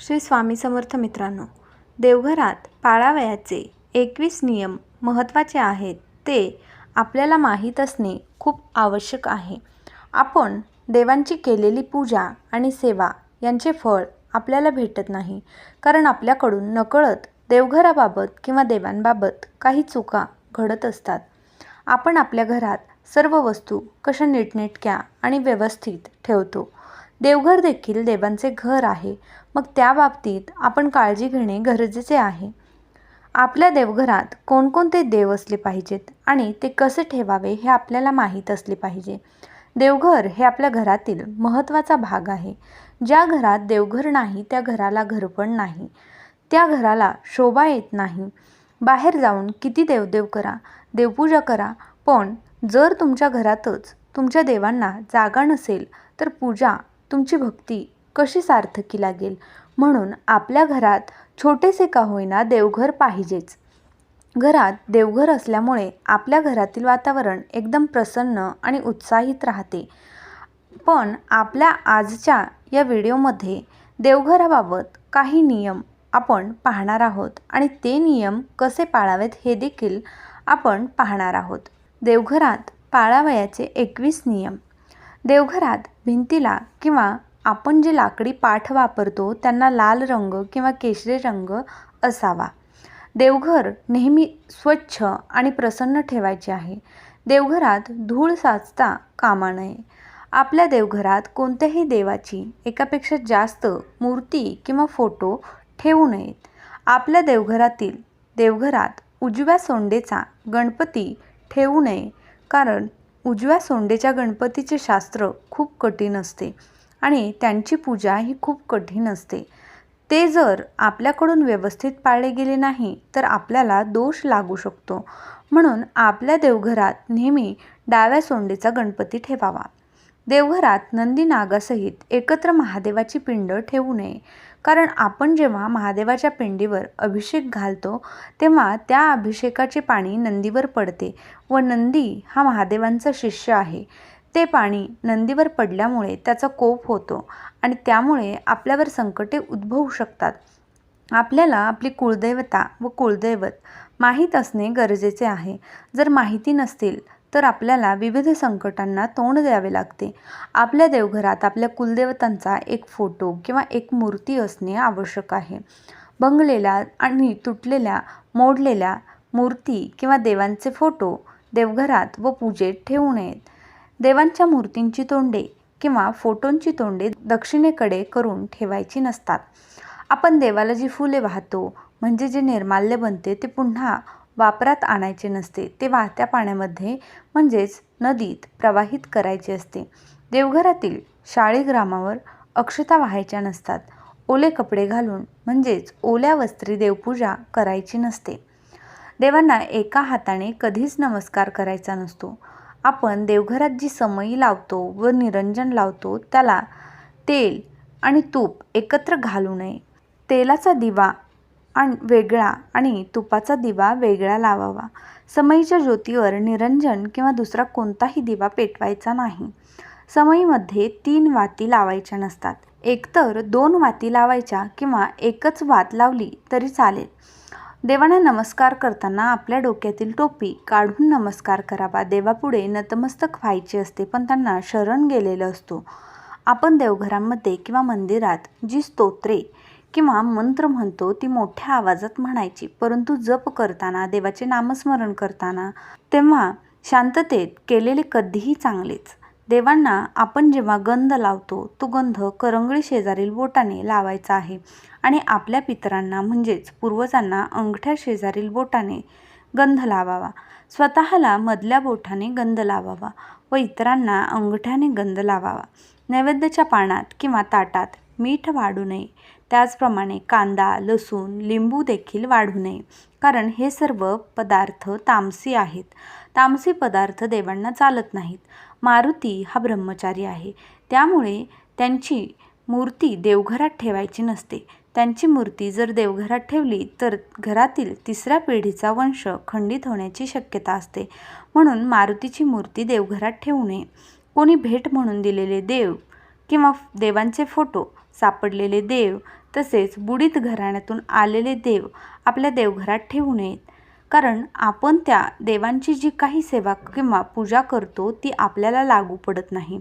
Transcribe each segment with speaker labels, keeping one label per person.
Speaker 1: श्री स्वामी समर्थ मित्रांनो देवघरात पाळावयाचे एकवीस नियम महत्त्वाचे आहेत. ते आपल्याला माहीत असणे खूप आवश्यक आहे. आपण देवांची केलेली पूजा आणि सेवा यांचे फळ आपल्याला भेटत नाही कारण आपल्याकडून नकळत देवघराबाबत किंवा देवांबाबत काही चुका घडत असतात. आपण आपल्या घरात सर्व वस्तू कशा नीटनेटक्या आणि व्यवस्थित ठेवतो? देवघर देखील देवांचे घर आहे. मग त्या बाबतीत आपण काळजी घेणे गरजेचे आहे. आपल्या देवघरात कोणकोणते देव असले पाहिजेत आणि ते कसे ठेवावे हे आपल्याला माहीत असले पाहिजे. देवघर हे आपल्या घरातील महत्त्वाचा भाग आहे. ज्या घरात देवघर नाही त्या घराला घरपण नाही. त्या घराला शोभा येत नाही. बाहेर जाऊन किती देवदेव करा देवपूजा करा पण जर तुमच्या घरातच तुमच्या देवांना जागा नसेल तर पूजा तुमची भक्ती कशी सार्थकी लागेल? म्हणून आपल्या घरात छोटेसे का होईना देवघर पाहिजेच. घरात देवघर असल्यामुळे आपल्या घरातील वातावरण एकदम प्रसन्न आणि उत्साहित राहते. पण आपल्या आजच्या या व्हिडिओमध्ये देवघराबाबत काही नियम आपण पाहणार आहोत आणि ते नियम कसे पाळावेत हे देखील आपण पाहणार आहोत. देवघरात पाळावयाचे एकवीस नियम. देवघरात भिंतीला किंवा आपण जे लाकडी पाठ वापरतो त्यांना लाल रंग किंवा केशरी रंग असावा. देवघर नेहमी स्वच्छ आणि प्रसन्न ठेवायचे आहे. देवघरात धूळ साचता कामा नये. आपल्या देवघरात कोणत्याही देवाची एकापेक्षा जास्त मूर्ती किंवा फोटो ठेवू नयेत. आपल्या देवघरातील देवघरात उजव्या सोंडेचा गणपती ठेवू नये कारण उजव्या सोंडेच्या गणपतीचे शास्त्र खूप कठीण असते आणि त्यांची पूजा ही खूप कठीण असते. ते जर आपल्याकडून व्यवस्थित पाळले गेले नाही तर आपल्याला दोष लागू शकतो. म्हणून आपल्या देवघरात नेहमी डाव्या सोंडेचा गणपती ठेवावा. देवघरात नंदी नागासहित एकत्र महादेवाची पिंड ठेवू नये. कारण आपण जेव्हा महादेवाच्या पिंडीवर अभिषेक घालतो तेव्हा त्या अभिषेकाचे पाणी नंदीवर पडते व नंदी हा महादेवांचा शिष्य आहे. ते पाणी नंदीवर पडल्यामुळे त्याचा कोप होतो आणि त्यामुळे आपल्यावर संकटे उद्भवू शकतात. आपल्याला आपली कुळदैवता व कुळदैवत माहीत असणे गरजेचे आहे. जर माहिती नसतील तर आपल्याला विविध संकटांना तोंड द्यावे लागते. आपल्या देवघरात आपल्या कुलदेवतांचा एक फोटो किंवा एक मूर्ती असणे आवश्यक आहे. भंगलेल्या आणि तुटलेल्या मोडलेल्या मूर्ती किंवा देवांचे फोटो देवघरात व पूजेत ठेवू नयेत. देवांच्या मूर्तींची तोंडे किंवा फोटोंची तोंडे दक्षिणेकडे करून ठेवायची नसतात. आपण देवाला जी फुले वाहतो म्हणजे जे निर्माल्य बनते ते पुन्हा वापरात आणायचे नसते ते वाहत्या पाण्यामध्ये म्हणजेच नदीत प्रवाहित करायचे असते. देवघरातील शाळीग्रामावर अक्षता वाहायच्या नसतात. ओले कपडे घालून म्हणजेच ओल्या वस्त्री देवपूजा करायची नसते. देवांना एका हाताने कधीच नमस्कार करायचा नसतो. आपण देवघरात जी समई लावतो व निरंजन लावतो त्याला तेल आणि तूप एकत्र घालू नये. तेलाचा दिवा आणि वेगळा आणि तुपाचा दिवा वेगळा लावावा. समईच्या ज्योतीवर निरंजन किंवा दुसरा कोणताही दिवा पेटवायचा नाही. समईमध्ये तीन वाती लावायच्या नसतात. एकतर दोन वाती लावायच्या किंवा एकच वात लावली तरी चालेल. देवांना नमस्कार करताना आपल्या डोक्यातील टोपी काढून नमस्कार करावा. देवापुढे नतमस्तक व्हायचे असते पण त्यांना शरण गेलेलं असतो. आपण देवघरांमध्ये किंवा मंदिरात जी स्तोत्रे किंवा मंत्र म्हणतो ती मोठ्या आवाजात म्हणायची. परंतु जप करताना देवाचे नामस्मरण करताना तेव्हा शांततेत केलेले कधीही चांगलेच. देवांना आपण जेव्हा गंध लावतो तो गंध करंगळी शेजारील बोटाने लावायचा आहे. आणि आपल्या पितरांना म्हणजेच पूर्वजांना अंगठ्या शेजारील बोटाने गंध लावावा. स्वतःला मधल्या बोटाने गंध लावावा व इतरांना अंगठ्याने गंध लावावा. नैवेद्याच्या पानात किंवा ताटात मीठ वाढू नये. त्याचप्रमाणे कांदा लसूण लिंबू देखील वाढू नये. कारण हे सर्व पदार्थ तामसी आहेत. तामसी पदार्थ देवांना चालत नाहीत. मारुती हा ब्रह्मचारी आहे. त्यामुळे त्यांची मूर्ती देवघरात ठेवायची नसते. त्यांची मूर्ती जर देवघरात ठेवली तर घरातील तिसऱ्या पिढीचा वंश खंडित होण्याची शक्यता असते. म्हणून मारुतीची मूर्ती देवघरात ठेवू नये. कोणी भेट म्हणून दिलेले देव किंवा देवांचे फोटो सापडलेले देव तसेच बुडीत घराण्यातून आलेले देव आपल्या देवघरात ठेवू नयेत. कारण आपण त्या देवांची जी काही सेवा किंवा पूजा करतो ती आपल्याला लागू पडत नाही.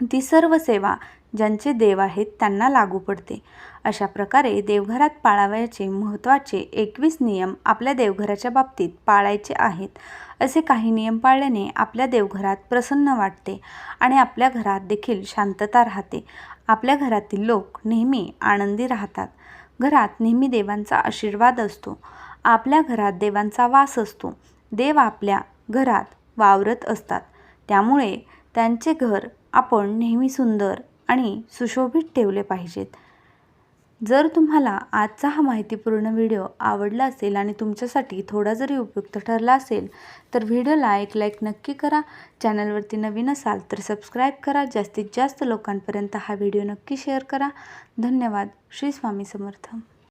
Speaker 1: ती सर्व सेवा ज्यांचे देव आहेत त्यांना लागू पडते. अशा प्रकारे देवघरात पाळावयाचे महत्त्वाचे एकवीस नियम आपल्या देवघराच्या बाबतीत पाळायचे आहेत. असे काही नियम पाळल्याने आपल्या देवघरात प्रसन्न वाटते आणि आपल्या घरात देखील शांतता राहते. आपल्या घरातील लोक नेहमी आनंदी राहतात. घरात नेहमी देवांचा आशीर्वाद असतो. आपल्या घरात देवांचा वास असतो. देव आपल्या घरात वावरत असतात. त्यामुळे त्यांचे घर आपण नेहमी सुंदर आणि सुशोभित ठेवले पाहिजेत. जर तुम्हाला आजचा हा माहितीपूर्ण व्हिडिओ आवडला असेल आणि तुमच्यासाठी थोडा जरी उपयुक्त ठरला असेल तर व्हिडिओला एक लाईक नक्की करा. चॅनलवरती नवीन असाल तर सबस्क्राईब करा. जास्तीत जास्त लोकांपर्यंत हा व्हिडिओ नक्की शेअर करा. धन्यवाद. श्री स्वामी समर्थ.